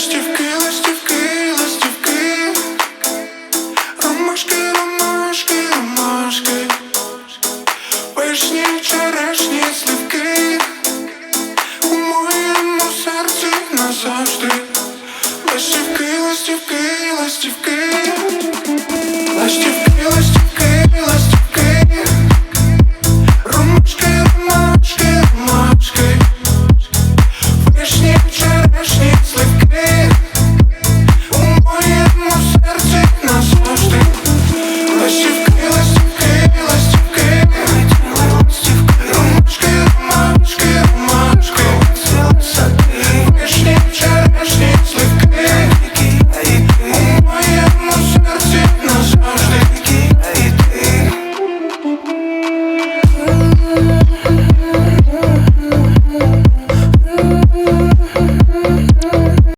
Ластівки, ластівки, ластівки, ромашки, ромашки, ромашки, пишні черешні, слівки, у моєму серці назавжди. Ластівки, листівки, ластівки, ластівки, ластівки.